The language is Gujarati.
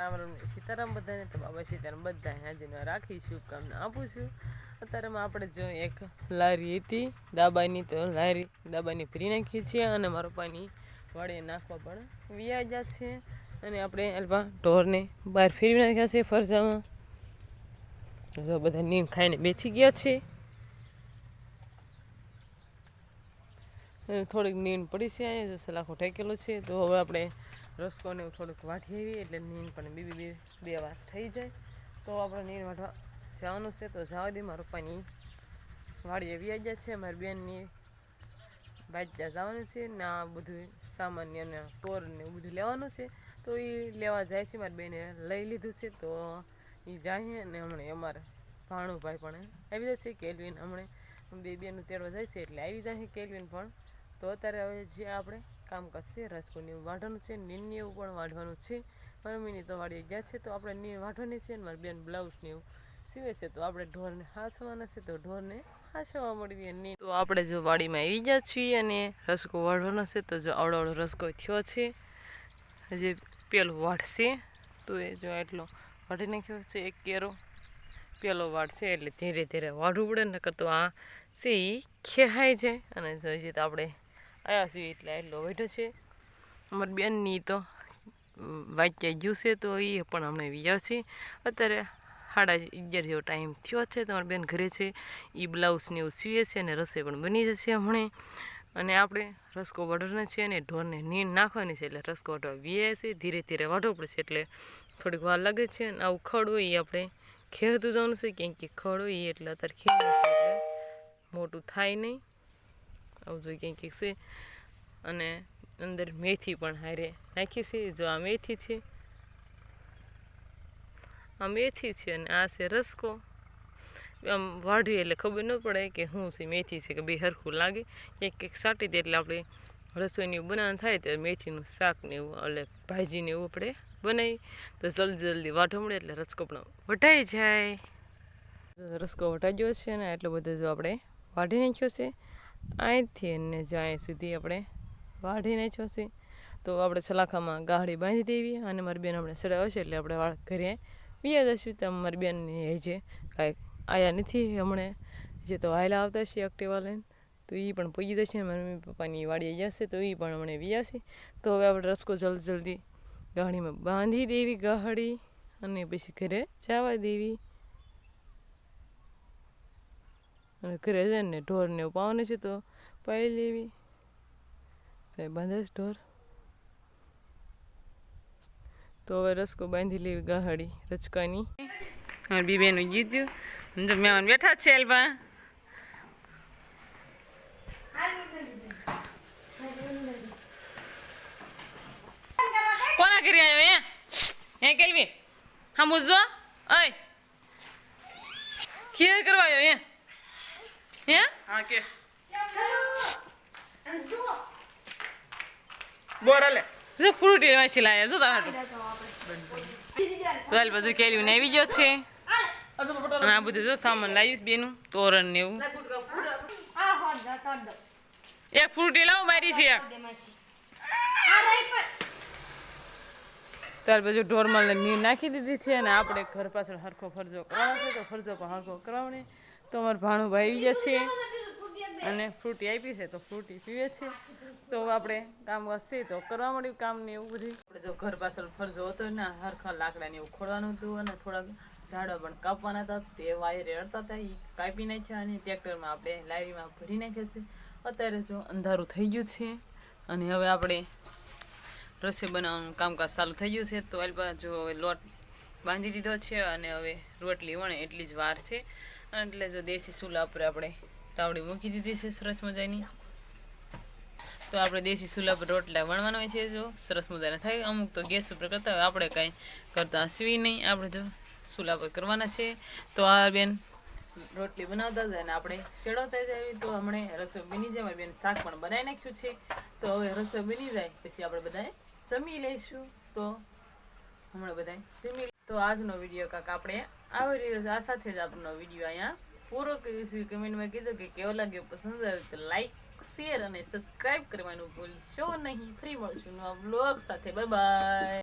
રામ રામ, સીતારામ બધાને તો બાબા સીતારામ બધા હાજરીમાં રાખી શુભકામના આપું છું અત્યારેમાં આપણે જો એક લારી હતી, દાબાની તો લારી, દાબાની ભરી નાખીએ છીએ અને મારો પાણી વાળીએ નાખવા પણ વ્યાજા છે. અને આપણે અલવા ઢોરને બહાર ફેરવી નાખ્યા છે ફરજામાં જો બધા નીમ ખાઈને બેસી ગયા છે. થોડીક નીંદ પડી છે, અહીંયા સલાખો ઠેકેલો છે. તો હવે આપણે રસકોને થોડુંક વાટી આવી એટલે નીંદ પણ બીબી બે બે વાર થઈ જાય. તો આપણે નીંદ વાટવા જવાનું છે. તો જવા દે, મારું પાણી વાડી આવી ગયા છે. મારી બેનની બાજ્યા જવાનું છે ને આ બધું સામાન્ય અને ટોર ને એવું બધું લેવાનું છે. તો એ લેવા જાય છે. મારી બેને લઈ લીધું છે. તો એ જાય ને હમણાં અમારે ભાણુભાઈ પણ આવી જશે કેલ્વિન હમણાં બે બેનું તેડવા જાય છે. એટલે આવી જાય કેલ્વિન પણ. તો અત્યારે હવે જે આપણે કામ કરશે રસકોની વાઢવાનું છે નીનને એવું પણ વાઢવાનું છે. મમ્મીની તો વાળી ગયા છે, તો આપણે નીન વાઢવાની છે ને મારી બેન બ્લાઉઝને એવું સીવે છે. તો આપણે ઢોરને હાંસવાના છે, તો ઢોરને હાંસવા મળીએ નહીં તો આપણે જો વાડીમાં આવી ગયા છીએ અને રસકો વાઢવાનો છે, તો જો આવડો આવડો રસકો થયો છે. હજી પેલો વાઢશે. તો એ જો એટલો વાઢી નાખ્યો છે, એક કેરો. પેલો વાઢશે એટલે ધીરે ધીરે વાઢવું પડે, નકર તો આ છે એ ખેહાઈ જાય. અને જોઈએ તો આપણે આવ્યા છીએ એટલે એટલો બેઠો છે. અમારી બેનની તો વાંચ્યા ગયું છે તો એ પણ અમે વ્યા છે અત્યારે સાડા અગિયાર જેવો ટાઈમ થયો છે તમારી બેન ઘરે છે. એ બ્લાઉઝને એવું સીવે છે અને રસોઈ પણ બની જશે હમણાં. અને આપણે રસકો વાઢવાનો છે અને ઢોરને નીણ નાખવાની છે એટલે રસકો વાઢવા વ્યાય છે ધીરે ધીરે વાઢવો પડશે એટલે થોડીક વાર લાગે છે અને આવું ખડ હોય એ આપણે ખેડતું જવાનું છે. ક્યાંક કે ખડ હોય એટલે અત્યારે ખેડ મોટું થાય નહીં. આવું જોઈએ ક્યાંક ક્યાંક છે અને અંદર મેથી પણ હારે નાખી છે. જો આ મેથી છે, આ મેથી છે અને આ છે રસકો. આમ વાઢીએ એટલે ખબર ન પડે કે શું છે મેથી છે કે બે હરખું લાગે. ક્યાંક ક્યાંક સાટી દે એટલે આપણે રસોઈની બનાવવાનું થાય તો મેથીનું શાક ને એવું એટલે ભાજીને એવું આપણે બનાવી તો જલ્દી જલ્દી વાઢો મળે એટલે રસકો પણ વટાઈ જાય. રસકો વટાઈ ગયો છે ને, એટલો બધો જો આપણે વાઢી નાખ્યો છે. અહીંથી એને જ્યાં સુધી આપણે વાઢી નાખ્યો તો આપણે સલાખામાં ગાડી બાંધી દેવી અને મારી બેન હમણાં સડાવે છે એટલે આપણે વાળ ઘરે બીજા દઈશું તો મારી બેનની એ જે કાંઈક આયા નથી હમણાં. જે તો વાયલા આવતા છે એક્ટિવા લઈને. તો એ પણ પૂજી જશે મમ્મી પપ્પાની વાડીએ જશે તો એ પણ હમણાં વિયાશે તો હવે આપણે રસકો જલ્દી જલ્દી ગાડીમાં બાંધી દેવી ગાડી અને પછી ઘરે જવા દેવી. અને ઘરે જઈને ઢોરને એવું પાવાનું છે તો પાઈ લેવી. તો બાંધે છે ઢોર. તો હવે રસકો બાંધી લેવી ગાહડી રચકાની મારી બીબેનું બેનું જીજુ જો મહેમાન બેઠા છે એલબા કોના કરી આવ્યો હે? કેલવી? હા મુજો ઓય. કેર કરવા આવ્યો હે? હે? હા કે. બોરા લે જો ફ્રૂટી વાંચી લાયા જો તારા હાટુ. હાલ બાજુ કેલ્યું ને આવી ગયો છે. અને આ બધું જો સામાન લાવીશ બેનું તોરણ ને એવું. એક ફ્રૂટી લાવ મારી છે એક. ત્યાર બાજુ ઢોરમાં લઈને નીર નાખી દીધી છે અને આપણે ઘર પાછળ હરખો ફરજો કરવાનો છે તો ફરજો પણ હરખો કરાવણે તો અમારું ભાણુભાઈ આવી છે અને ફ્રૂટી આપી છે તો ફ્રૂટી પીવે છે. તો આપણે કામ હશે તો કરવા મળ્યું કામ ને એવું બધું. આપણે જો ઘર પાછળ ફરજો હતો ને, હરખા લાકડા ને એવું ખોડવાનું હતું અને થોડાક ઝાડવા પણ કાપવાના હતા. તે વાયરે અડતા હતા એ કાપી નાખ્યા અને ટ્રેક્ટરમાં આપણે લારીમાં ભરી નાખ્યા છે. અત્યારે જો અંધારું થઈ ગયું છે અને હવે આપણે રસોઈ બનાવવાનું કામકાજ ચાલુ થઈ ગયું છે. તો અલ્પા જો હવે લોટ બાંધી દીધો છે અને હવે રોટલી વણે એટલી જ વાર છે. એટલે જો દેશી ચૂલા ઉપર આપણે તાવડી મૂકી દીધી છે સરસ મજાની. તો આપણે દેશી ચૂલા પર રોટલા વણવાના હોય છે જો, સરસ મજાના થાય. અમુક તો ગેસ ઉપર કરતા હોય, આપણે કાંઈ કરતા હસવી નહીં. આપણે જો ચૂલા પર કરવાના છે. તો આ બેન રોટલી બનાવતા જાય અને આપણે શેડવતા જાય તો હમણે રસોઈ બની જાય. બેન શાક પણ બનાવી નાખ્યું છે. તો હવે રસોઈ બની જાય. પછી આપણે બધાએ જમી લઈશું. તો હમણાં બધાએ જમી તો આજનો વીડિયો કાંક આપણે આવી રહ્યો આ સાથે જ આપણો વીડિયો અહીંયા પૂરો કરીશું કમેન્ટમાં કીધું કે કેવો લાગ્યો પસંદ આવ્યો તો લાઈક શેર અને સબસ્ક્રાઇબ કરવાનું ભૂલશો નહીં. ફ્રી મળશું નવા બ્લોગ સાથે. Bye bye